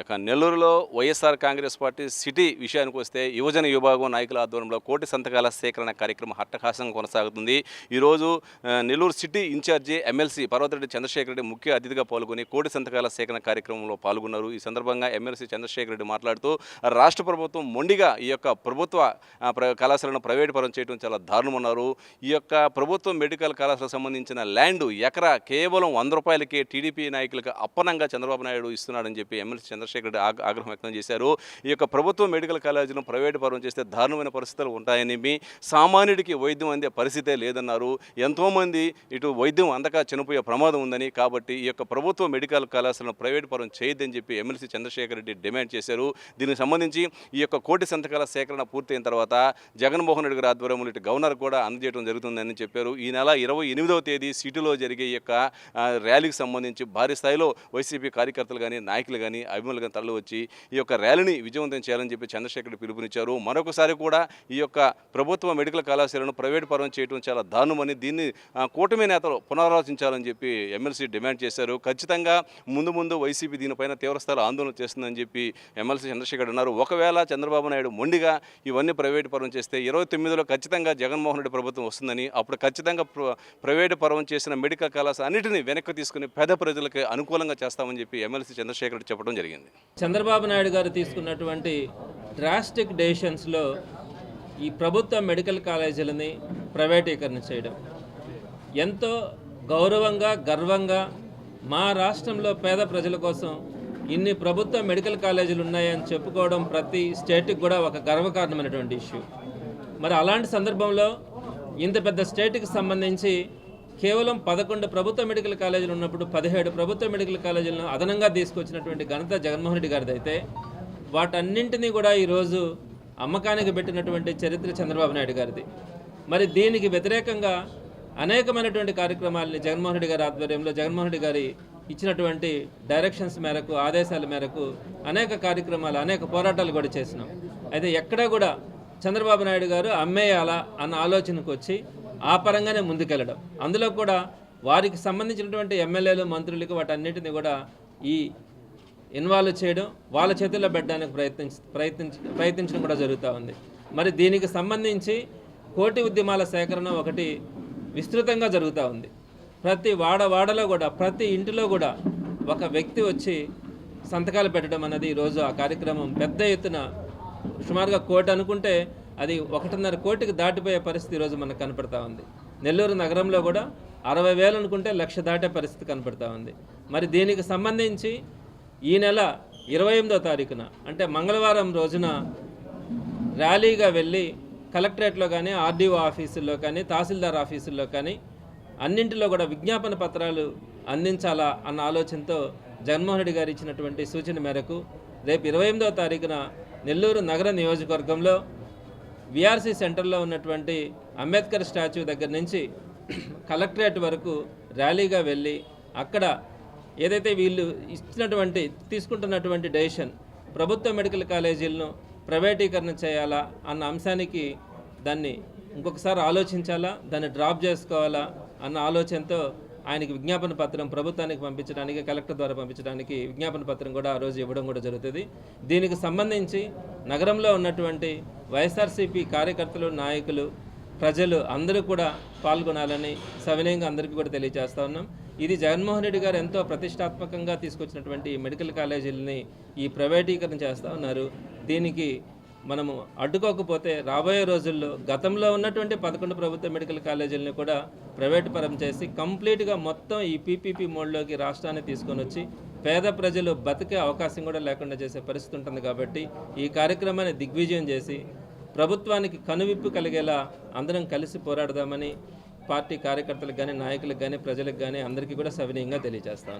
ఇక నెల్లూరులో YSR Congress party city విషయానికి వస్తే యువజన విభాగం నాయకుల ఆధ్వర్యంలో కోటి సంతకాల సేకరణ కార్యక్రమం హట్టహాసంగా కొనసాగుతుంది. ఈరోజు Nellore city in charge MLC Parvathareddy Chandrasekhar Reddy ముఖ్య అతిథిగా పాల్గొని కోటి సంతకాల సేకరణ కార్యక్రమంలో పాల్గొన్నారు. ఈ సందర్భంగా ఎమ్మెల్సీ చంద్రశేఖర్ రెడ్డి మాట్లాడుతూ రాష్ట్ర ప్రభుత్వం మొండిగా ఈ యొక్క ప్రభుత్వ ప్ర- కళాశాలను ప్రైవేటు పరం చేయడం చాలా దారుణమన్నారు. ఈ యొక్క ప్రభుత్వం మెడికల్ కళాశాలకు సంబంధించిన ల్యాండ్ ఎకరా కేవలం వంద రూపాయలకే టీడీపీ నాయకులకు అప్పనంగా చంద్రబాబు నాయుడు ఇస్తున్నాడని చెప్పి ఎమ్మెల్సీ చంద్రశేఖర్ రెడ్డి ఆగ్రహం వ్యక్తం చేశారు. ఈ యొక్క ప్రభుత్వ మెడికల్ కాలేజీలను ప్రైవేటు పరం చేస్తే దారుణమైన పరిస్థితులు ఉంటాయని మీ సామాన్యుడికి వైద్యం అందే పరిస్థితే లేదన్నారు. ఎంతోమంది ఇటు వైద్యం అందక చనిపోయే ప్రమాదం ఉందని కాబట్టి ఈ యొక్క ప్రభుత్వ మెడికల్ కళాశాలను ప్రైవేటు పరం చేయొద్దని చెప్పి ఎమ్మెల్సీ చంద్రశేఖర్ రెడ్డి డిమాండ్ చేశారు. దీనికి సంబంధించి ఈ యొక్క కోటి సంతకాల సేకరణ పూర్తయిన తర్వాత జగన్మోహన్ రెడ్డి గారి ఆధ్వర్యంలో ఇటు గవర్నర్ కూడా అందజేయడం జరుగుతుందని చెప్పారు. ఈ నెల ఇరవై ఎనిమిదవ తేదీ సిటీలో జరిగే ఈ యొక్క ర్యాలీకి సంబంధించి భారీ స్థాయిలో వైసీపీ కార్యకర్తలు కానీ నాయకులు కానీ అభిమానులు కానీ తరలి వచ్చి ఈ యొక్క ర్యాలీని విజయవంతం చేయాలని చెప్పి చంద్రశేఖర్ పిలుపునిచ్చారు. మరొకసారి కూడా ఈ యొక్క ప్రభుత్వ మెడికల్ కళాశాలను ప్రైవేట్ పరం చేయడం చాలా దారుణమని దీన్ని కూటమి నేతలు పునరాలోచించాలని చెప్పి ఎమ్మెల్సీ డిమాండ్ చేశారు. ఖచ్చితంగా ముందు ముందు వైసీపీ దీనిపైన తీవ్రస్థాయిలో ఆందోళన చేస్తుందని చెప్పి ఎమ్మెల్సీ చంద్రశేఖర్ అన్నారు. ఒకవేళ చంద్రబాబు నాయుడు మొండిగా ఇవన్నీ ప్రైవేట్ పరం చేస్తే ఇరవై తొమ్మిదిలో ఖచ్చితంగా జగన్మోహన్ రెడ్డి ప్రభుత్వం వస్తుందని అప్పుడు ఖచ్చితంగా ప్ర- ప్రైవేటు పరం చేసిన మెడికల్ కళాశాల అన్నింటినీ వెనక్కి తీసుకుని పేద ప్రజలకు అనుకూలంగా చేస్తామని చెప్పి ఎమ్మెల్సీ చంద్రశేఖర్ చెప్పడం జరిగింది. చంద్రబాబు నాయుడు గారు తీసుకున్నటువంటి డ్రాస్టిక్ డెసిషన్స్లో ఈ ప్రభుత్వ మెడికల్ కాలేజీలని ప్రైవేటీకరణ చేయడం. ఎంతో గౌరవంగా గర్వంగా మా రాష్ట్రంలో పేద ప్రజల కోసం ఇన్ని ప్రభుత్వ మెడికల్ కాలేజీలు ఉన్నాయని చెప్పుకోవడం ప్రతి స్టేట్కి కూడా ఒక గర్వకారణమైనటువంటి ఇష్యూ మరి అలాంటి సందర్భంలో ఇంత పెద్ద స్టేట్కి సంబంధించి కేవలం పదకొండు ప్రభుత్వ మెడికల్ కాలేజీలు ఉన్నప్పుడు పదిహేడు ప్రభుత్వ మెడికల్ కాలేజీలను అదనంగా తీసుకొచ్చినటువంటి ఘనత జగన్మోహన్ రెడ్డి గారిది అయితే వాటన్నింటినీ కూడా ఈరోజు అమ్మకానికి పెట్టినటువంటి చరిత్ర చంద్రబాబు నాయుడు గారిది. మరి దీనికి వ్యతిరేకంగా అనేకమైనటువంటి కార్యక్రమాలని జగన్మోహన్ రెడ్డి గారి ఆధ్వర్యంలో జగన్మోహన్ రెడ్డి గారి ఇచ్చినటువంటి డైరెక్షన్స్ మేరకు ఆదేశాల మేరకు అనేక కార్యక్రమాలు అనేక పోరాటాలు కూడా చేసినాం. అయితే ఎక్కడా కూడా చంద్రబాబు నాయుడు గారు అమ్మేయాలా అన్న ఆలోచనకు వచ్చి ఆ పరంగానే ముందుకెళ్ళడం. అందులో కూడా వారికి సంబంధించినటువంటి ఎమ్మెల్యేలు మంత్రులకు వాటన్నిటిని కూడా ఈ ఇన్వాల్వ్ చేయడం వాళ్ళ చేతుల్లో పెట్టడానికి ప్రయత్నించ ప్రయత్నించ ప్రయత్నించడం కూడా జరుగుతూ ఉంది. మరి దీనికి సంబంధించి కోటి ఉద్యమాల సేకరణ ఒకటి విస్తృతంగా జరుగుతూ ఉంది. ప్రతి వాడ వాడలో కూడా ప్రతి ఇంటిలో కూడా ఒక వ్యక్తి వచ్చి సంతకాలు పెట్టడం అన్నది ఈరోజు ఆ కార్యక్రమం పెద్ద ఎత్తున సుమారుగా కోటి అనుకుంటే అది ఒకటిన్నర కోటికి దాటిపోయే పరిస్థితి ఈరోజు మనకు కనపడతా ఉంది. నెల్లూరు నగరంలో కూడా అరవై వేలు అనుకుంటే లక్ష దాటే పరిస్థితి కనపడతా ఉంది. మరి దీనికి సంబంధించి ఈ నెల ఇరవై ఎనిమిదో తారీఖున అంటే మంగళవారం రోజున ర్యాలీగా వెళ్ళి కలెక్టరేట్లో కానీ ఆర్డీఓ ఆఫీసుల్లో కానీ తహసీల్దార్ ఆఫీసుల్లో కానీ అన్నింటిలో కూడా విజ్ఞాపన పత్రాలు అందించాలా అన్న ఆలోచనతో జగన్మోహన్ రెడ్డి గారు ఇచ్చినటువంటి సూచన మేరకు రేపు ఇరవై ఎనిమిదవ తారీఖున నెల్లూరు నగర నియోజకవర్గంలో విఆర్సీ సెంటర్లో ఉన్నటువంటి అంబేద్కర్ స్టాచ్యూ దగ్గర నుంచి కలెక్టరేట్ వరకు ర్యాలీగా వెళ్ళి అక్కడ ఏదైతే వీళ్ళు ఇచ్చినటువంటి తీసుకుంటున్నటువంటి డెసిషన్ ప్రభుత్వ మెడికల్ కాలేజీలను ప్రైవేటీకరణ చేయాలా అన్న అంశానికి దాన్ని ఇంకొకసారి ఆలోచించాలా దాన్ని డ్రాప్ చేసుకోవాలా అన్న ఆలోచనతో ఆయనకి విజ్ఞాపన పత్రం ప్రభుత్వానికి పంపించడానికి కలెక్టర్ ద్వారా పంపించడానికి విజ్ఞాపన పత్రం కూడా ఆ రోజు ఇవ్వడం కూడా జరుగుతుంది. దీనికి సంబంధించి నగరంలో ఉన్నటువంటి వైఎస్ఆర్సీపీ కార్యకర్తలు నాయకులు ప్రజలు అందరూ కూడా పాల్గొనాలని సవినయంగా అందరికీ కూడా తెలియజేస్తా ఉన్నాం. ఇది జగన్మోహన్ రెడ్డి గారు ఎంతో ప్రతిష్టాత్మకంగా తీసుకొచ్చినటువంటి మెడికల్ కాలేజీలని ఈ ప్రైవేటీకరణ చేస్తూ ఉన్నారు. దీనికి మనము అడ్డుకోకపోతే రాబోయే రోజుల్లో గతంలో ఉన్నటువంటి పదకొండు ప్రభుత్వ మెడికల్ కాలేజీలను కూడా ప్రైవేట్ పరం చేసి కంప్లీట్గా మొత్తం ఈ పీపీపీ మోడ్లోకి రాష్ట్రాన్ని తీసుకొని వచ్చి పేద ప్రజలు బతికే అవకాశం కూడా లేకుండా చేసే పరిస్థితి ఉంటుంది కాబట్టి ఈ కార్యక్రమాన్ని దిగ్విజయం చేసి ప్రభుత్వానికి కనువిప్పు కలిగేలా అందరం కలిసి పోరాడదామని పార్టీ కార్యకర్తలకు కానీ నాయకులకు కానీ ప్రజలకు కానీ అందరికీ కూడా సవినీయంగా తెలియజేస్తాను.